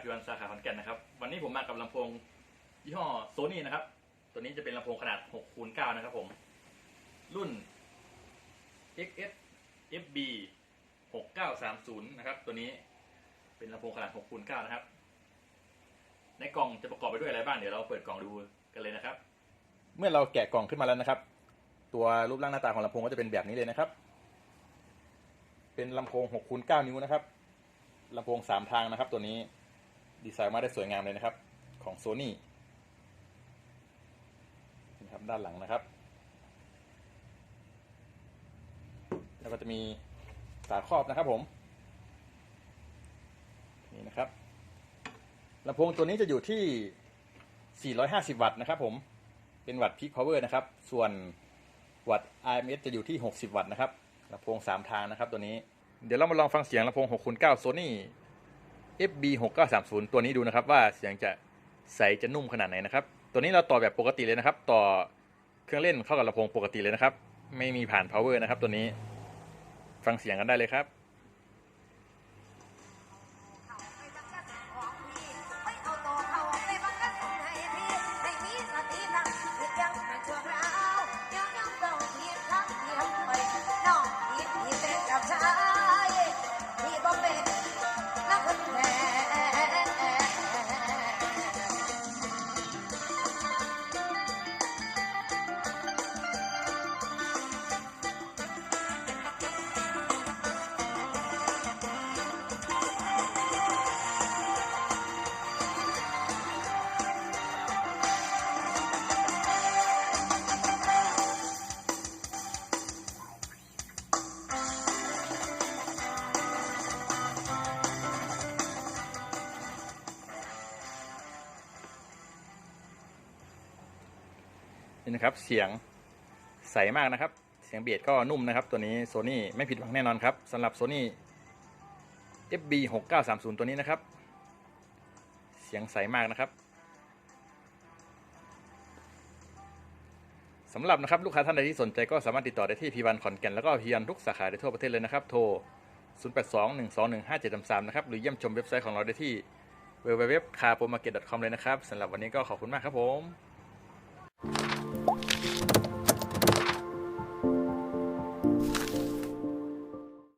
จากพิวันสาขาขอนแก่นนะครับ วันนี้ผมมากับลำโพงยี่ห้อโซนี่นะครับ ตัวนี้จะเป็นลำโพงขนาด6คูณ9นะครับผม รุ่น XS FB 6930 นะครับ ตัวนี้เป็นลำโพงขนาด6คูณ9นะครับ ในกล่องจะประกอบไปด้วยอะไรบ้าง เดี๋ยวเราเปิดกล่องดูกันเลยนะครับ เมื่อเราแกะกล่องขึ้นมาแล้วนะครับ ตัวรูปร่างหน้าตาของลำโพงก็จะเป็นแบบนี้เลยนะครับ เป็นลำโพง6คูณ9นิ้วนะครับลำโพงสามทางนะครับตัวนี้ ดีไซน์มาได้สวยงามเลยนะครับ ของโซนี่นะครับด้านหลังนะครับ แล้วก็จะมีฝาครอบนะครับผม นี่นะครับลำโพงตัวนี้จะอยู่ที่ 450 วัตต์นะครับผม เป็นวัตต์พีคพาวเวอร์นะครับ ส่วนวัตต์ RMS จะอยู่ที่ 60 วัตต์นะครับลำโพงสามทางนะครับตัวนี้ เดี๋ยวเรามาลองฟังเสียงลำโพง6คูณ9 Sony FB 6930ตัวนี้ดูนะครับว่าเสียงจะใสจะนุ่มขนาดไหนนะครับ ตัวนี้เราต่อแบบปกติเลยนะครับ ต่อเครื่องเล่นเข้ากับลำโพงปกติเลยนะครับ ไม่มีผ่าน power นะครับ ตัวนี้ฟังเสียงกันได้เลยครับ นี่นะครับเสียงใสมากนะครับ เสียงเบสก็นุ่มนะครับ ตัวนี้โซนี่ไม่ผิดหวังแน่นอนครับสำหรับโซนี่ FB 6930ตัวนี้นะครับ เสียงใสมากนะครับสำหรับนะครับลูกค้าท่านใดที่สนใจก็สามารถติดต่อได้ที่พีวันขอนแก่นแล้วก็พีวันทุกสาขาในทั่วประเทศเลยนะครับ โทร 0821215733 นะครับ หรือเยี่ยมชมเว็บไซต์ของเราได้ที่ www.carpromarket.com เลยนะครับสำหรับวันนี้ก็ขอบคุณมากครับผม